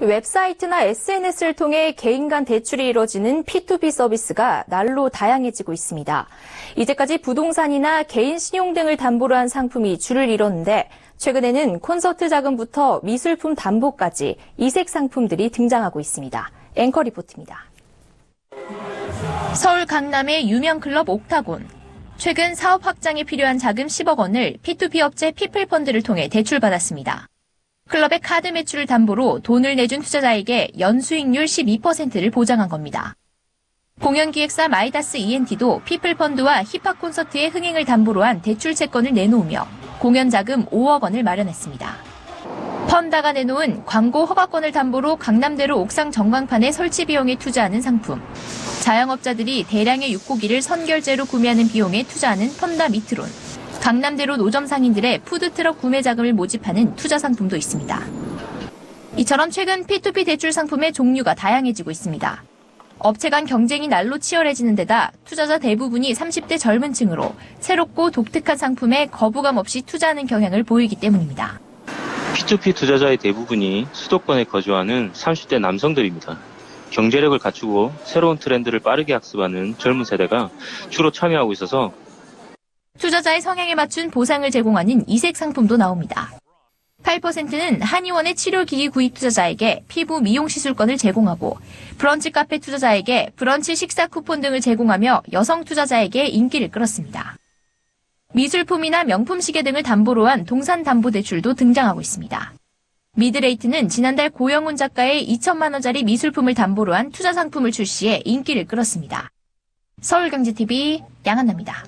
웹사이트나 SNS를 통해 개인 간 대출이 이뤄지는 P2P 서비스가 날로 다양해지고 있습니다. 이제까지 부동산이나 개인 신용 등을 담보로 한 상품이 줄을 이뤘는데 최근에는 콘서트 자금부터 미술품 담보까지 이색 상품들이 등장하고 있습니다. 앵커 리포트입니다. 서울 강남의 유명 클럽 옥타곤. 최근 사업 확장에 필요한 자금 10억 원을 P2P 업체 피플펀드를 통해 대출받았습니다. 클럽의 카드 매출을 담보로 돈을 내준 투자자에게 연수익률 12%를 보장한 겁니다. 공연기획사 마이다스 ENT도 피플펀드와 힙합 콘서트의 흥행을 담보로 한 대출 채권을 내놓으며 공연 자금 5억 원을 마련했습니다. 펀다가 내놓은 광고 허가권을 담보로 강남대로 옥상 전광판의 설치 비용에 투자하는 상품. 자영업자들이 대량의 육고기를 선결제로 구매하는 비용에 투자하는 펀다 미트론. 강남대로 노점 상인들의 푸드트럭 구매 자금을 모집하는 투자 상품도 있습니다. 이처럼 최근 P2P 대출 상품의 종류가 다양해지고 있습니다. 업체 간 경쟁이 날로 치열해지는 데다 투자자 대부분이 30대 젊은 층으로 새롭고 독특한 상품에 거부감 없이 투자하는 경향을 보이기 때문입니다. P2P 투자자의 대부분이 수도권에 거주하는 30대 남성들입니다. 경제력을 갖추고 새로운 트렌드를 빠르게 학습하는 젊은 세대가 주로 참여하고 있어서 투자자의 성향에 맞춘 보상을 제공하는 이색 상품도 나옵니다. 8%는 한의원의 치료기기 구입 투자자에게 피부 미용 시술권을 제공하고 브런치 카페 투자자에게 브런치 식사 쿠폰 등을 제공하며 여성 투자자에게 인기를 끌었습니다. 미술품이나 명품 시계 등을 담보로 한 동산 담보 대출도 등장하고 있습니다. 미드레이트는 지난달 고영훈 작가의 2천만 원짜리 미술품을 담보로 한 투자 상품을 출시해 인기를 끌었습니다. 서울경제TV 양한나입니다.